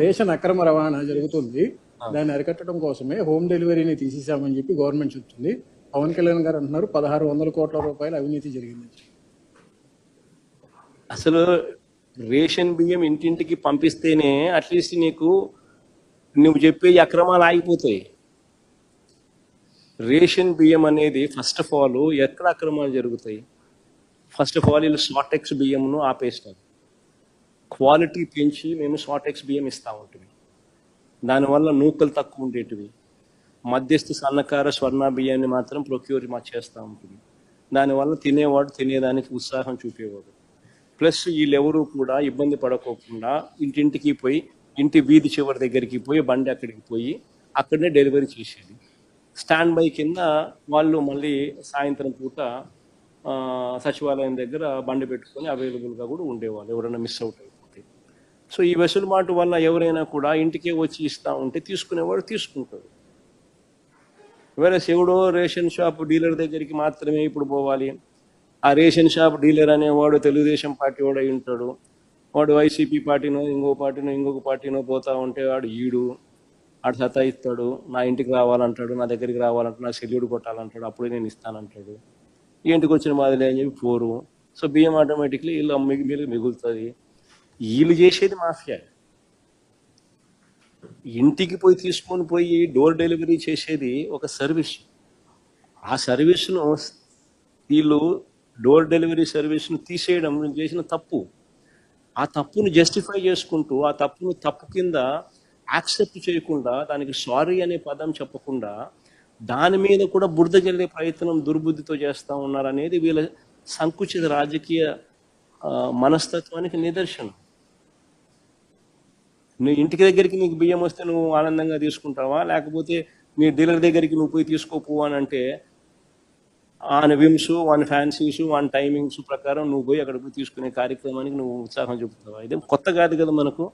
Ration అక్రమ రవాణా జరుగుతుంది. దాన్ని అరికట్టడం కోసమే హోమ్ డెలివరీని తీసేసామని చెప్పి గవర్నమెంట్ చెప్తుంది. పవన్ కళ్యాణ్ గారు అంటున్నారు పదహారు వందల కోట్ల రూపాయల అవినీతి జరిగింది. అసలు రేషన్ బియ్యం ఇంటింటికి పంపిస్తేనే అట్లీస్ట్ నీకు నువ్వు చెప్పే అక్రమాలు ఆగిపోతాయి. రేషన్ బియ్యం అనేది ఫస్ట్ ఆఫ్ ఆల్ ఎక్కడ అక్రమాలు జరుగుతాయి? ఫస్ట్ ఆఫ్ ఆల్ వీళ్ళు షార్టెక్స్ బియ్యంను ఆపేస్తారు. క్వాలిటీ పెంచి మేము షార్టెక్స్ బియ్యం ఇస్తా ఉంటుంది దానివల్ల నూకలు తక్కువ ఉండేటివి. మధ్యస్థ సన్నకార స్వర్ణ బియ్యాన్ని మాత్రం ప్రొక్యూర్ మా చేస్తూ ఉంటుంది దానివల్ల తినేవాడు తినేదానికి ఉత్సాహం చూపేవాడు. ప్లస్ వీళ్ళెవరూ కూడా ఇబ్బంది పడకోకుండా ఇంటింటికి పోయి ఇంటి వీధి చివరి దగ్గరికి పోయి బండి అక్కడికి పోయి అక్కడనే డెలివరీ చేసేది. స్టాండ్ బై కింద వాళ్ళు మళ్ళీ సాయంత్రం పూట సచివాలయం దగ్గర బండి పెట్టుకొని అవైలబుల్గా కూడా ఉండేవాళ్ళు. ఎవరైనా మిస్ అవుట్ సో ఈ వెసులుబాటు వల్ల ఎవరైనా కూడా ఇంటికే వచ్చి ఇస్తా ఉంటే తీసుకునేవాడు తీసుకుంటాడు. వేరే ఎవడో రేషన్ షాప్ డీలర్ దగ్గరికి మాత్రమే ఇప్పుడు పోవాలి. ఆ రేషన్ షాప్ డీలర్ అనేవాడు తెలుగుదేశం పార్టీ వాడు అయి ఉంటాడు. వాడు వైసీపీ పార్టీనో ఇంకో పార్టీనో ఇంకొక పార్టీనో పోతా ఉంటే వాడు ఈడు. ఆడు సతాయిస్తాడు నా ఇంటికి రావాలంటాడు నా దగ్గరికి రావాలంటాడు నా సెల్యూడ్ కొట్టాలంటాడు అప్పుడే నేను ఇస్తానంటాడు. ఈ ఇంటికి వచ్చిన మాదిలే అని చెప్పి పోరు. సో బియ్యం ఆటోమేటిక్లీ వీళ్ళు మిగిలి మిగులుతుంది. వీళ్ళు చేసేది మాఫియా. ఇంటికి పోయి తీసుకొని పోయి డోర్ డెలివరీ చేసేది ఒక సర్వీస్. ఆ సర్వీస్ను వీళ్ళు డోర్ డెలివరీ సర్వీస్ను తీసేయడం చేసిన తప్పు. ఆ తప్పును జస్టిఫై చేసుకుంటూ ఆ తప్పును తప్పు కింద యాక్సెప్ట్ చేయకుండా దానికి సారీ అనే పదం చెప్పకుండా దాని మీద కూడా బురద జల్లే ప్రయత్నం దుర్బుద్ధితో చేస్తూ ఉన్నారనేది వీళ్ళ సంకుచిత రాజకీయ మనస్తత్వానికి నిదర్శనం. నువ్వు ఇంటికి దగ్గరికి నీకు బియ్యం వస్తే నువ్వు ఆనందంగా తీసుకుంటావా? లేకపోతే నీ డీలర్ దగ్గరికి నువ్వు పోయి తీసుకోపో అని అంటే వాని విమ్స్ వాని ఫ్యాన్సీస్ వాని టైమింగ్స్ ప్రకారం నువ్వు పోయి అక్కడ పోయి తీసుకునే కార్యక్రమానికి నువ్వు ఉత్సాహం చూపుతావా? ఇదేం కొత్త కాదు కదా మనకు.